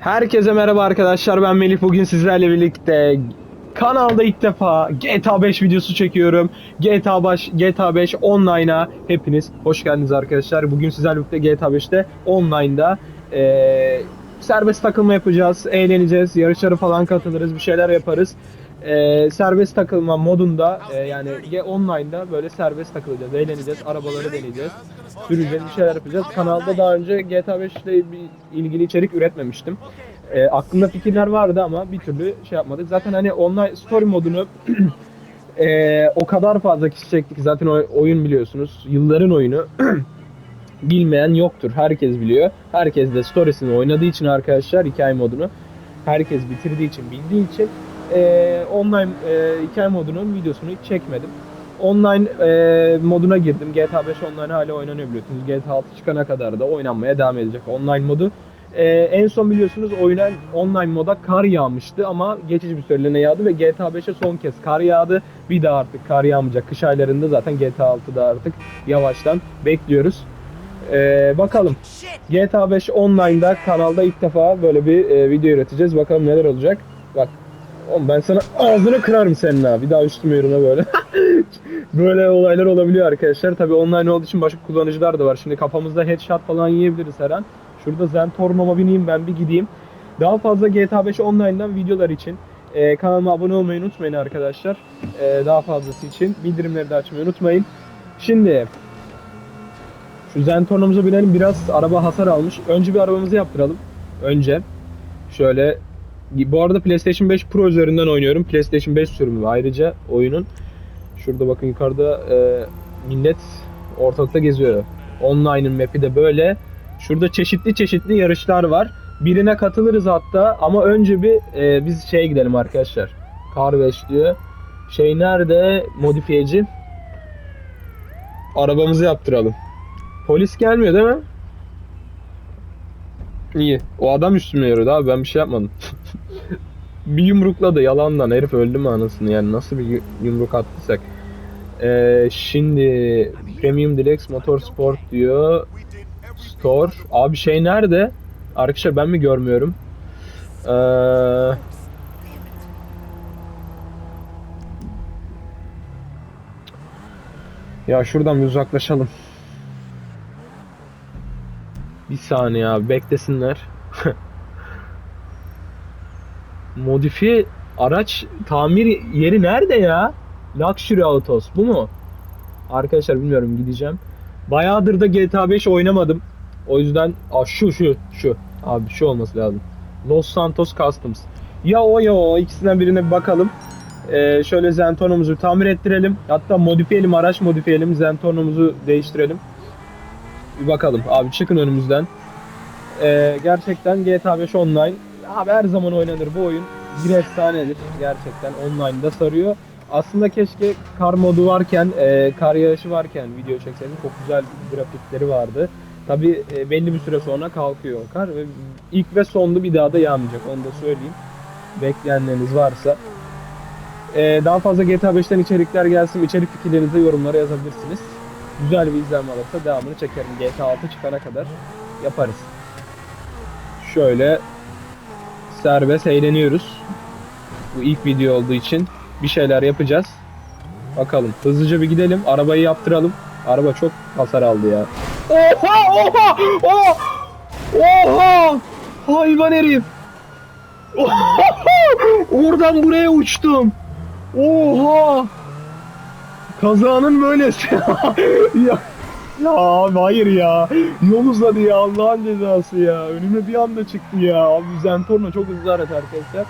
Herkese merhaba arkadaşlar ben Melih bugün sizlerle birlikte kanalda ilk defa GTA 5 videosu çekiyorum. GTA baş GTA 5 online'a hepiniz hoş geldiniz arkadaşlar. Bugün sizlerle birlikte GTA 5'te online'da eee, serbest takılma yapacağız, eğleneceğiz, yarışlara falan katılırız, bir şeyler yaparız. Eee, serbest takılma modunda eee, yani online'da böyle serbest takılacağız, eğleneceğiz, arabaları deneyeceğiz, süreceğiz, bir şeyler yapacağız. Kanalda daha önce GTA 5 ile ilgili içerik üretmemiştim. E, aklımda fikirler vardı ama bir türlü şey yapmadık. Zaten hani online story modunu e, o kadar fazla kişi çektik. Zaten o, oyun biliyorsunuz. Yılların oyunu. Bilmeyen yoktur. Herkes biliyor. Herkes de storiesini oynadığı için arkadaşlar hikaye modunu. Herkes bitirdiği için bildiği için e, online e, hikaye modunun videosunu hiç çekmedim. Online e, moduna girdim. GTA 5 online hala oynanıyor biliyorsunuz. GTA 6 çıkana kadar da oynanmaya devam edecek online modu. Ee, en son biliyorsunuz oyuna online moda kar yağmıştı ama geçici bir süreliğine yağdı ve GTA 5'e son kez kar yağdı. Bir daha artık kar yağmayacak. Kış aylarında zaten GTA 6'da artık yavaştan bekliyoruz. Ee, bakalım. GTA 5 online'da kanalda ilk defa böyle bir e, video üreteceğiz. Bakalım neler olacak. Bak. Oğlum ben sana ağzını kırarım senin ha. Bir daha üstüme yürüme böyle. böyle olaylar olabiliyor arkadaşlar. Tabii online olduğu için başka kullanıcılar da var. Şimdi kafamızda headshot falan yiyebiliriz her an. Şurada Zentorm'a bineyim ben bir gideyim. Daha fazla GTA 5 online'dan videolar için e, kanalıma abone olmayı unutmayın arkadaşlar. E, daha fazlası için bildirimleri de açmayı unutmayın. Şimdi şu Zentorno'muza binelim. Biraz araba hasar almış. Önce bir arabamızı yaptıralım. Önce şöyle bu arada PlayStation 5 Pro üzerinden oynuyorum. PlayStation 5 sürümü ayrıca oyunun. Şurada bakın yukarıda e, millet ortalıkta geziyor. Online'ın map'i de böyle. Şurada çeşitli çeşitli yarışlar var. Birine katılırız hatta ama önce bir e, biz şeye gidelim arkadaşlar. Car 5 diyor. Şey nerede? Modifiyeci. Arabamızı yaptıralım. Polis gelmiyor değil mi? İyi. O adam üstüme yürüdü abi ben bir şey yapmadım. bir yumrukladı yalandan herif öldü mü anasını yani nasıl bir yu- yumruk attıysak. Ee, şimdi Premium Deluxe Motorsport diyor. Store. Abi şey nerede? Arkadaşlar ben mi görmüyorum? Ee, ya şuradan bir uzaklaşalım. Bir saniye abi beklesinler. Modifiye araç tamir yeri nerede ya? Luxury Autos bu mu? Arkadaşlar bilmiyorum gideceğim. Bayağıdır da GTA 5 oynamadım. O yüzden Aa, şu şu şu abi şu olması lazım. Los Santos Customs. Ya o ya o ikisinden birine bir bakalım. Ee, şöyle Zentorno'muzu tamir ettirelim. Hatta modifiyelim araç modifiyelim. Zentorno'muzu değiştirelim. Bir bakalım abi çıkın önümüzden. Ee, gerçekten GTA 5 online abi her zaman oynanır bu oyun. Bir efsanedir gerçekten online'da sarıyor. Aslında keşke kar modu varken, e, kar yağışı varken video çekseydim. Çok güzel grafikleri vardı. Tabi belli bir süre sonra kalkıyor o kar ve ilk ve sonlu bir daha da yağmayacak onu da söyleyeyim. Bekleyenleriniz varsa. E, daha fazla GTA 5'ten içerikler gelsin. İçerik fikirlerinizi yorumlara yazabilirsiniz. Güzel bir izlenme alırsa devamını çekerim. GTA 6 çıkana kadar yaparız. Şöyle serbest eğleniyoruz. Bu ilk video olduğu için bir şeyler yapacağız. Bakalım hızlıca bir gidelim. Arabayı yaptıralım. Araba çok hasar aldı ya. Oha oha oha oha hayvan herif. Oradan buraya uçtum. Oha. Kazanın böylesi. ya, ya abi hayır ya. Yol uzadı ya Allah'ın cezası ya. Önüme bir anda çıktı ya. Abi Zentorno çok hızlı araç arkadaşlar.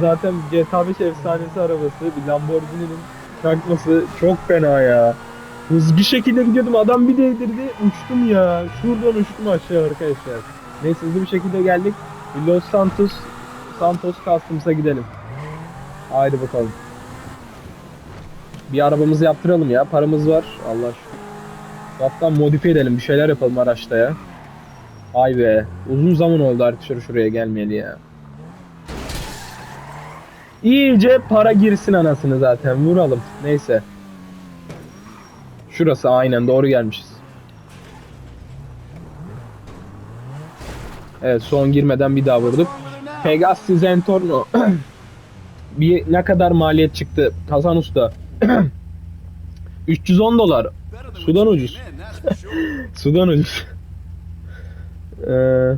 Zaten GTA 5 efsanesi arabası. Bir Lamborghini'nin çakması çok fena ya. Hız bir şekilde gidiyordum adam bir değdirdi uçtum ya. Şuradan uçtum aşağı arkadaşlar. Neyse hızlı bir şekilde geldik. Los Santos Santos Customs'a gidelim. Haydi bakalım. Bir arabamızı yaptıralım ya. Paramız var. Allah şükür. Hatta modifiye edelim. Bir şeyler yapalım araçta ya. Ay be. Uzun zaman oldu arkadaşlar şuraya gelmeyeli ya. İyice para girsin anasını zaten. Vuralım. Neyse. Şurası aynen doğru gelmişiz. Evet son girmeden bir daha vurduk. Pegasus Zentorno. bir ne kadar maliyet çıktı Hasan Usta? 310 dolar. Sudan ucuz. Sudan ucuz. Ee,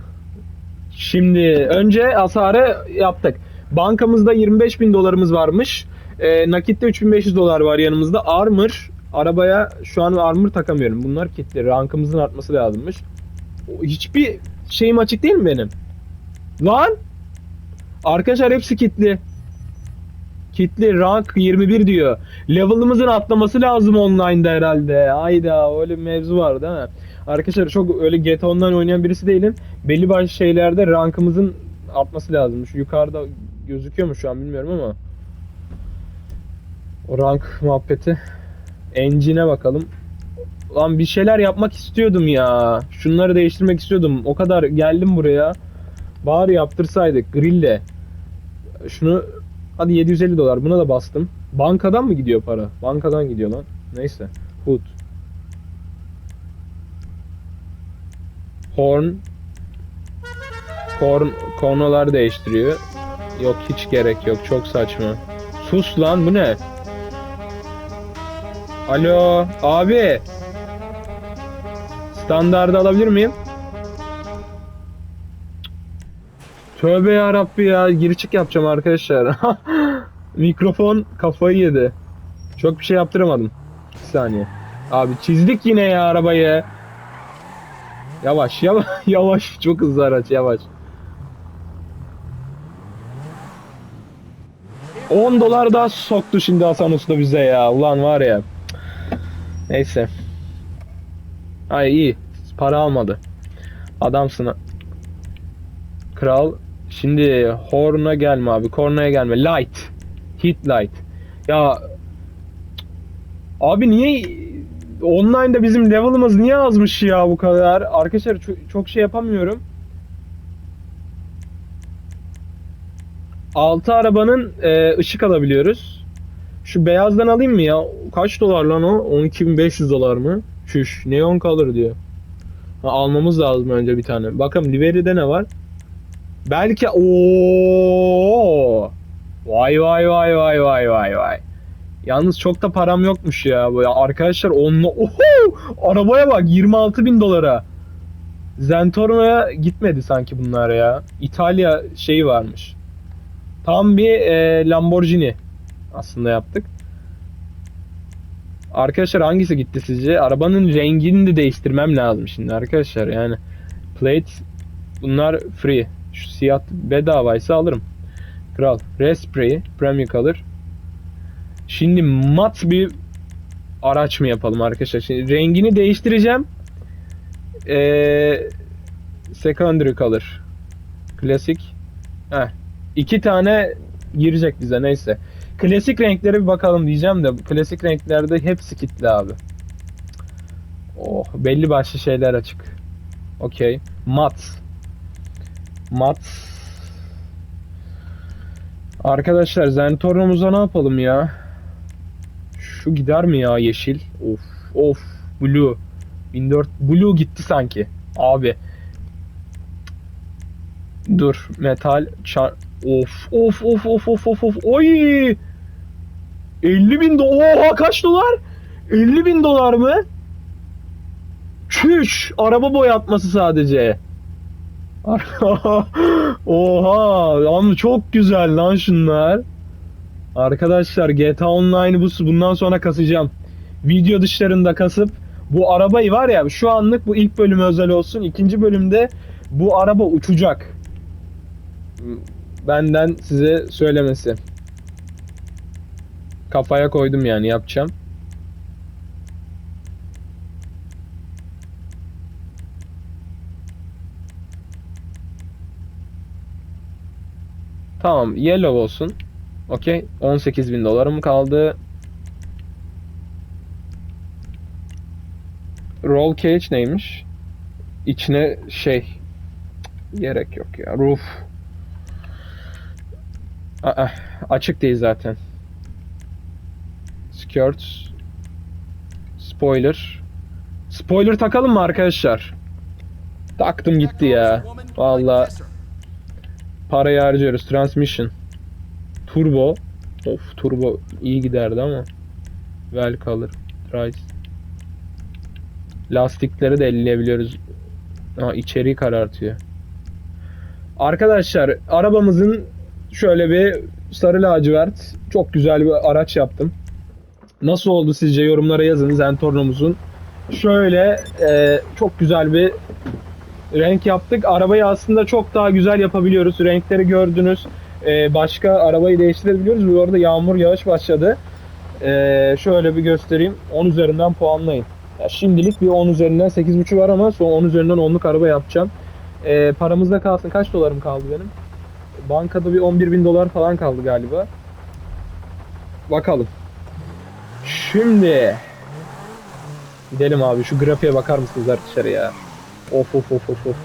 şimdi önce hasarı yaptık. Bankamızda 25 bin dolarımız varmış. Ee, nakitte 3500 dolar var yanımızda. Armor. Arabaya şu an armor takamıyorum. Bunlar kitli. Rankımızın artması lazımmış. Hiçbir şeyim açık değil mi benim? Lan! Arkadaşlar hepsi kitli. Kitli rank 21 diyor. Level'ımızın atlaması lazım online'da herhalde. Hayda öyle bir mevzu var değil mi? Arkadaşlar çok öyle GTA Online oynayan birisi değilim. Belli başlı şeylerde rankımızın artması lazım. Yukarıda gözüküyor mu şu an bilmiyorum ama. O rank muhabbeti. Engine'e bakalım. Lan bir şeyler yapmak istiyordum ya. Şunları değiştirmek istiyordum. O kadar geldim buraya. Bari yaptırsaydık grille. Şunu hadi 750 dolar buna da bastım. Bankadan mı gidiyor para? Bankadan gidiyor lan. Neyse. Hood. Horn. Korn, kornalar değiştiriyor. Yok hiç gerek yok. Çok saçma. Sus lan bu ne? Alo abi. Standardı alabilir miyim? Tövbe ya Rabbi ya gir çık yapacağım arkadaşlar. Mikrofon kafayı yedi. Çok bir şey yaptıramadım. Bir saniye. Abi çizdik yine ya arabayı. Yavaş yavaş yavaş çok hızlı araç yavaş. 10 dolar daha soktu şimdi Hasan Usta bize ya. Ulan var ya. Neyse. Ay iyi. Para almadı. Adamsın. Kral. Şimdi Horn'a gelme abi. Korna'ya gelme. Light. Hit light. Ya Abi niye online'da bizim level'ımız niye azmış ya bu kadar? Arkadaşlar çok, çok şey yapamıyorum. 6 arabanın e, ışık alabiliyoruz. Şu beyazdan alayım mı ya? Kaç dolar lan o? 12.500 dolar mı? Şuş. Neon kalır diyor. Ha, almamız lazım önce bir tane. Bakalım Liveri'de ne var? Belki o Vay vay vay vay vay vay vay. Yalnız çok da param yokmuş ya. Ya arkadaşlar onunla oho arabaya bak 26 bin dolara. Zentorno'ya gitmedi sanki bunlar ya. İtalya şeyi varmış. Tam bir e, Lamborghini aslında yaptık. Arkadaşlar hangisi gitti sizce? Arabanın rengini de değiştirmem lazım şimdi arkadaşlar yani. Plate bunlar free. Şu siyah bedavaysa alırım. Kral. Raspberry Premium Color. Şimdi mat bir araç mı yapalım arkadaşlar? Şimdi rengini değiştireceğim. Ee, secondary color. Klasik. Heh. İki tane girecek bize neyse. Klasik renklere bir bakalım diyeceğim de klasik renklerde hepsi kitli abi. Oh belli başlı şeyler açık. Okey. Mat. Mat. Arkadaşlar Zentorno'muza ne yapalım ya? Şu gider mi ya yeşil? Of of blue. 1400 blue gitti sanki. Abi. Dur metal çar of of of of of of of oy 50 bin dolar oha kaç dolar 50 bin dolar mı çüş araba boyatması sadece oha ama çok güzel lan şunlar arkadaşlar GTA Online'ı bu bundan sonra kasacağım video dışlarında kasıp bu arabayı var ya şu anlık bu ilk bölüm özel olsun ikinci bölümde bu araba uçacak benden size söylemesi. Kafaya koydum yani yapacağım. Tamam yellow olsun. Okey 18 bin dolarım kaldı. Roll cage neymiş? İçine şey gerek yok ya roof Aa, açık değil zaten. Skirts. Spoiler. Spoiler takalım mı arkadaşlar? Taktım gitti ya. Vallahi parayı harcıyoruz. Transmission. Turbo. Of turbo iyi giderdi ama. Well color. Price. Lastikleri de elleyebiliyoruz. Ha içeriği karartıyor. Arkadaşlar arabamızın şöyle bir sarı lacivert çok güzel bir araç yaptım. Nasıl oldu sizce yorumlara yazın Zentorno'muzun. Şöyle e, çok güzel bir renk yaptık. Arabayı aslında çok daha güzel yapabiliyoruz. Renkleri gördünüz. E, başka arabayı değiştirebiliyoruz. Bu arada yağmur yağış başladı. E, şöyle bir göstereyim. 10 üzerinden puanlayın. Ya şimdilik bir 10 üzerinden 8.5 var ama son 10 üzerinden 10'luk araba yapacağım. E, paramızda kalsın. Kaç dolarım kaldı benim? Bankada bir 11 bin dolar falan kaldı galiba. Bakalım. Şimdi gidelim abi şu grafiğe bakar mısınız arkadaşlar ya? Of of of of of.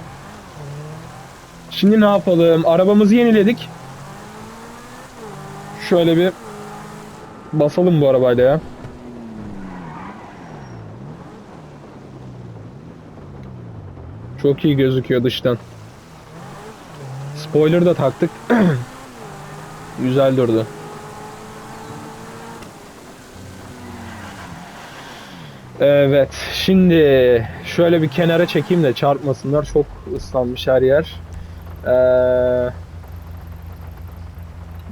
Şimdi ne yapalım? Arabamızı yeniledik. Şöyle bir basalım bu arabayla ya. Çok iyi gözüküyor dıştan. Spoiler da taktık. Güzel durdu. Evet, şimdi şöyle bir kenara çekeyim de çarpmasınlar. Çok ıslanmış her yer. Ee,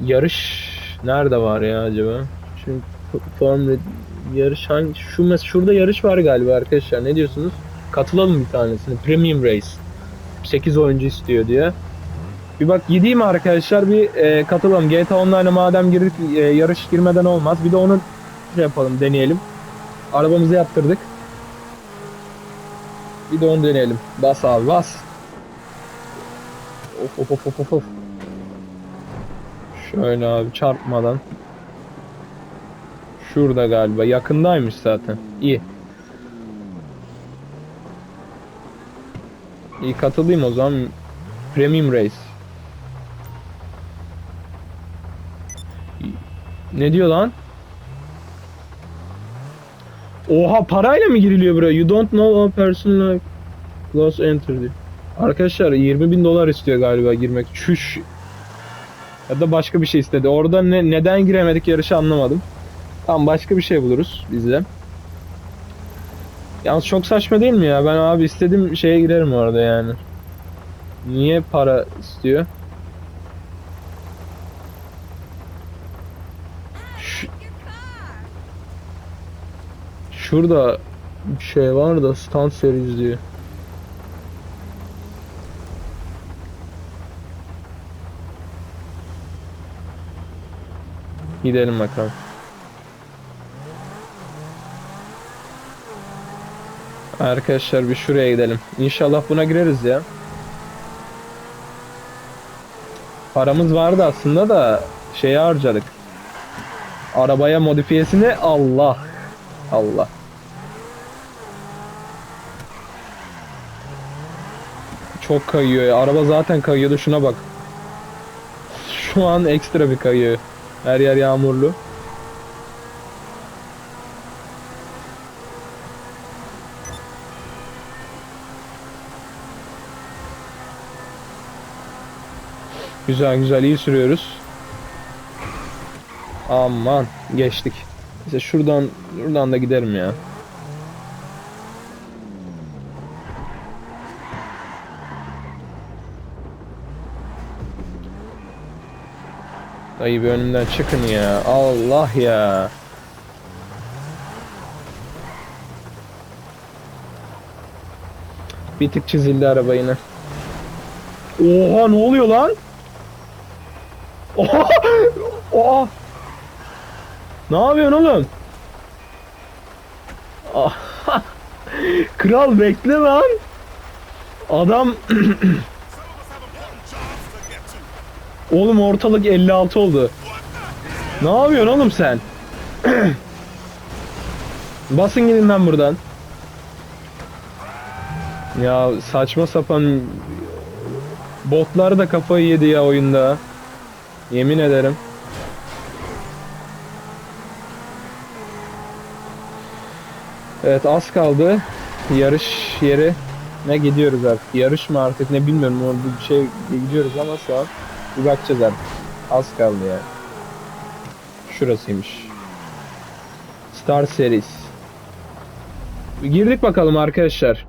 yarış nerede var ya acaba? Şimdi form yarış hangi? Şu mes şurada yarış var galiba arkadaşlar. Ne diyorsunuz? Katılalım bir tanesine. Premium Race. 8 oyuncu istiyor diye. Bir bak gideyim arkadaşlar bir e, katılalım. GTA Online'a madem girdik e, yarış girmeden olmaz. Bir de onu şey yapalım deneyelim. Arabamızı yaptırdık. Bir de onu deneyelim. Bas abi bas. Of of of of of. Şöyle abi çarpmadan. Şurada galiba. Yakındaymış zaten. İyi. İyi katılayım o zaman. Premium Race. Ne diyor lan? Oha parayla mı giriliyor buraya? You don't know a person like Close enter diyor. Arkadaşlar 20 bin dolar istiyor galiba girmek. Çüş. Ya da başka bir şey istedi. Orada ne, neden giremedik yarışı anlamadım. Tamam başka bir şey buluruz biz de. Yalnız çok saçma değil mi ya? Ben abi istediğim şeye girerim orada yani. Niye para istiyor? Şurada bir şey var da stand series diyor. Gidelim bakalım. Arkadaşlar bir şuraya gidelim. İnşallah buna gireriz ya. Paramız vardı aslında da şeye harcadık. Arabaya modifiyesini Allah. Allah. Çok kayıyor ya. Araba zaten kayıyordu. Şuna bak. Şu an ekstra bir kayıyor. Her yer yağmurlu. Güzel güzel iyi sürüyoruz. Aman geçtik. İşte şuradan şuradan da giderim ya. Dayı bir önümden çıkın ya. Allah ya. Bir tık çizildi araba yine. Oha ne oluyor lan? Oha! Oha! Ne yapıyorsun oğlum? Ah! Kral bekle lan. Adam Oğlum ortalık 56 oldu. Ne yapıyorsun oğlum sen? Basın gidin lan buradan. Ya saçma sapan botlar da kafayı yedi ya oyunda. Yemin ederim. Evet az kaldı. Yarış yeri ne gidiyoruz artık. Yarış mı artık ne bilmiyorum. Bir şey gidiyoruz ama şu an bir bakacağız artık. Az kaldı yani. Şurasıymış. Star Series. Girdik bakalım arkadaşlar.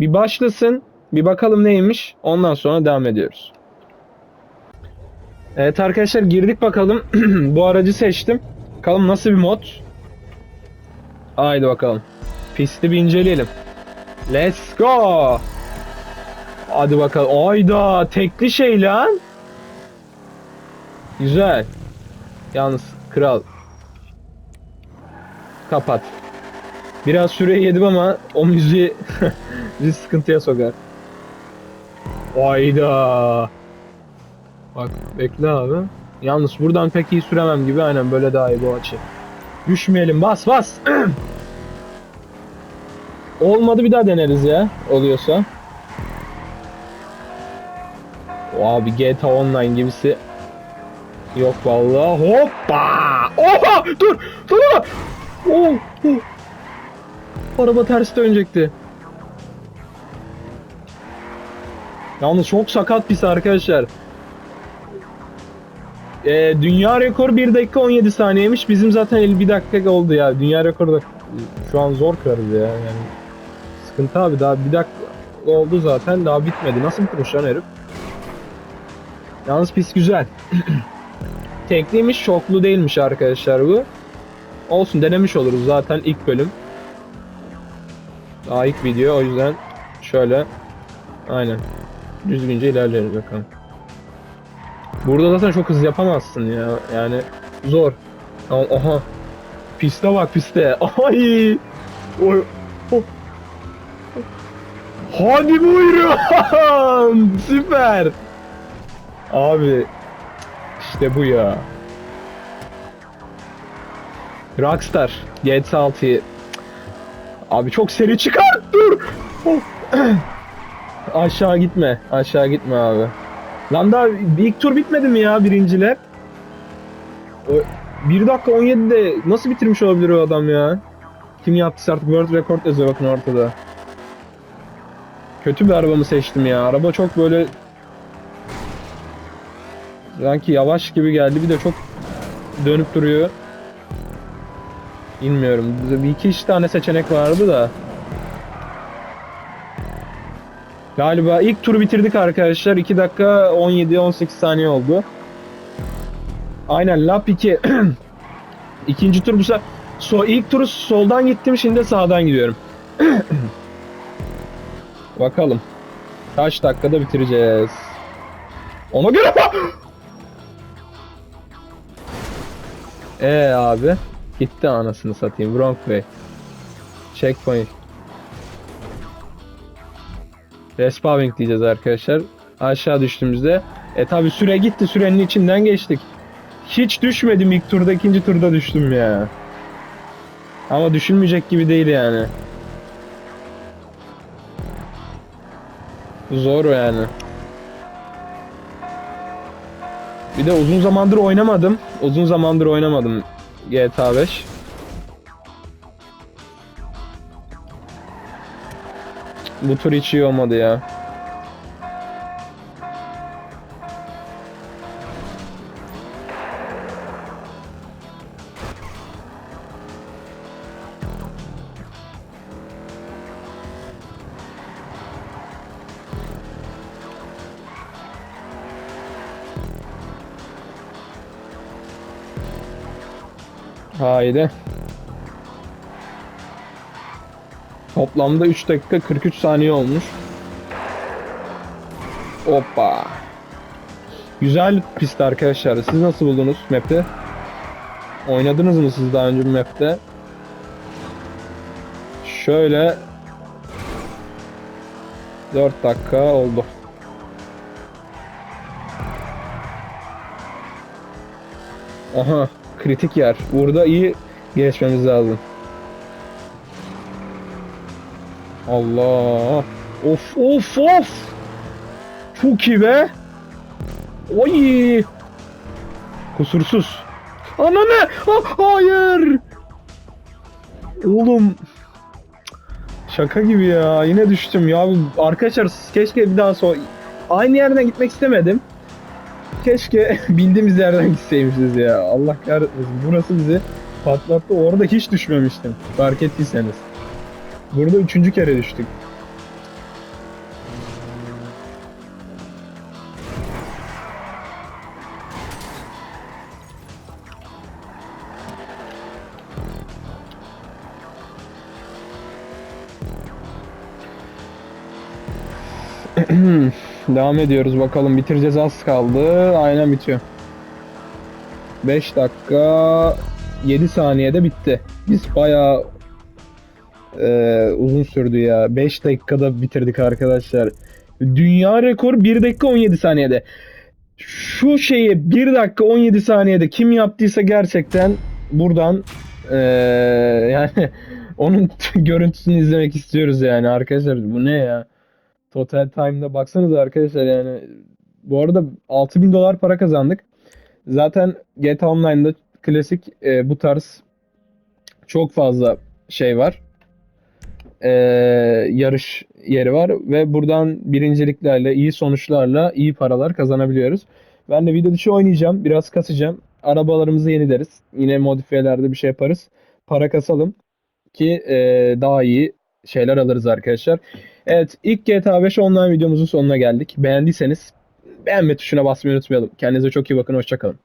Bir başlasın. Bir bakalım neymiş. Ondan sonra devam ediyoruz. Evet arkadaşlar girdik bakalım. Bu aracı seçtim. Bakalım nasıl bir mod. Haydi bakalım. Pisti bir inceleyelim. Let's go. Hadi bakalım. Ayda tekli şey lan. Güzel. Yalnız kral. Kapat. Biraz süre yedim ama o müziği bizi sıkıntıya sokar. Ayda. Bak bekle abi. Yalnız buradan pek iyi süremem gibi aynen böyle daha iyi bu açı. Düşmeyelim bas bas. Olmadı bir daha deneriz ya oluyorsa. O abi GTA Online gibisi yok vallahi. Hoppa! Oha! Dur! Dur! Oh! oh. Araba ters dönecekti. Yalnız çok sakat pis arkadaşlar. Ee, dünya rekoru 1 dakika 17 saniyeymiş. Bizim zaten 51 dakika oldu ya. Dünya rekoru da şu an zor kırarız ya. Yani sıkıntı abi daha bir dakika oldu zaten daha bitmedi. Nasıl bitirmiş lan herif? Yalnız pis güzel. Tekliymiş, çoklu değilmiş arkadaşlar bu. Olsun denemiş oluruz zaten ilk bölüm. Daha ilk video o yüzden şöyle aynen düzgünce ilerleriz bakalım. Burada zaten çok hızlı yapamazsın ya. Yani zor. Tamam, Aha. Piste bak piste. Ay. Oy. Oh. Hadi buyurun. Süper. Abi. İşte bu ya. Rockstar. GTA 6'yı. Abi çok seri çıkar. Dur. Oh. Aşağı gitme. Aşağı gitme abi. Lan daha ilk tur bitmedi mi ya birinciler? O 1 dakika 17'de nasıl bitirmiş olabilir o adam ya? Kim yaptıysa artık World Record yazıyor bakın ortada. Kötü bir arabamı seçtim ya. Araba çok böyle sanki yavaş gibi geldi. Bir de çok dönüp duruyor. Bilmiyorum. Bir iki üç tane seçenek vardı da. Galiba ilk turu bitirdik arkadaşlar. 2 dakika 17-18 saniye oldu. Aynen lap 2. İkinci tur bu sefer. So, ilk turu soldan gittim şimdi sağdan gidiyorum. Bakalım. Kaç dakikada bitireceğiz. Ona göre Ee abi. Gitti anasını satayım. Wrong way. Checkpoint. Respawning diyeceğiz arkadaşlar. Aşağı düştüğümüzde. E tabi süre gitti. Sürenin içinden geçtik. Hiç düşmedim ilk turda. ikinci turda düştüm ya. Ama düşünmeyecek gibi değil yani. Zor yani. Bir de uzun zamandır oynamadım. Uzun zamandır oynamadım GTA 5. Bu tur hiç iyi olmadı ya. Haydi. Toplamda 3 dakika 43 saniye olmuş. Hoppa. Güzel pist arkadaşlar. Siz nasıl buldunuz map'te? Oynadınız mı siz daha önce bu map'te? Şöyle 4 dakika oldu. Aha kritik yer. Burada iyi geçmemiz lazım. Allah. Of of of. Çok iyi be. Oy. Kusursuz. Ananı. Ah, hayır. Oğlum. Şaka gibi ya. Yine düştüm ya. Arkadaşlar keşke bir daha so aynı yerden gitmek istemedim. Keşke bildiğimiz yerden gitseymişiz ya. Allah kahretmesin. Burası bizi patlattı. Orada hiç düşmemiştim. Fark ettiyseniz. Burada üçüncü kere düştük. Devam ediyoruz bakalım bitireceğiz az kaldı. Aynen bitiyor. 5 dakika 7 saniyede bitti. Biz bayağı e, uzun sürdü ya. 5 dakikada bitirdik arkadaşlar. Dünya rekoru 1 dakika 17 saniyede. Şu şeyi 1 dakika 17 saniyede kim yaptıysa gerçekten buradan e, yani onun görüntüsünü izlemek istiyoruz yani arkadaşlar. Bu ne ya? Total Time'da baksanıza arkadaşlar yani bu arada 6000 dolar para kazandık. Zaten GTA Online'da klasik e, bu tarz çok fazla şey var. E, yarış yeri var ve buradan birinciliklerle, iyi sonuçlarla iyi paralar kazanabiliyoruz. Ben de video dışı oynayacağım. Biraz kasacağım. Arabalarımızı yenileriz. Yine modifiyelerde bir şey yaparız. Para kasalım ki e, daha iyi şeyler alırız arkadaşlar. Evet ilk GTA 5 online videomuzun sonuna geldik. Beğendiyseniz beğenme tuşuna basmayı unutmayalım. Kendinize çok iyi bakın. Hoşçakalın.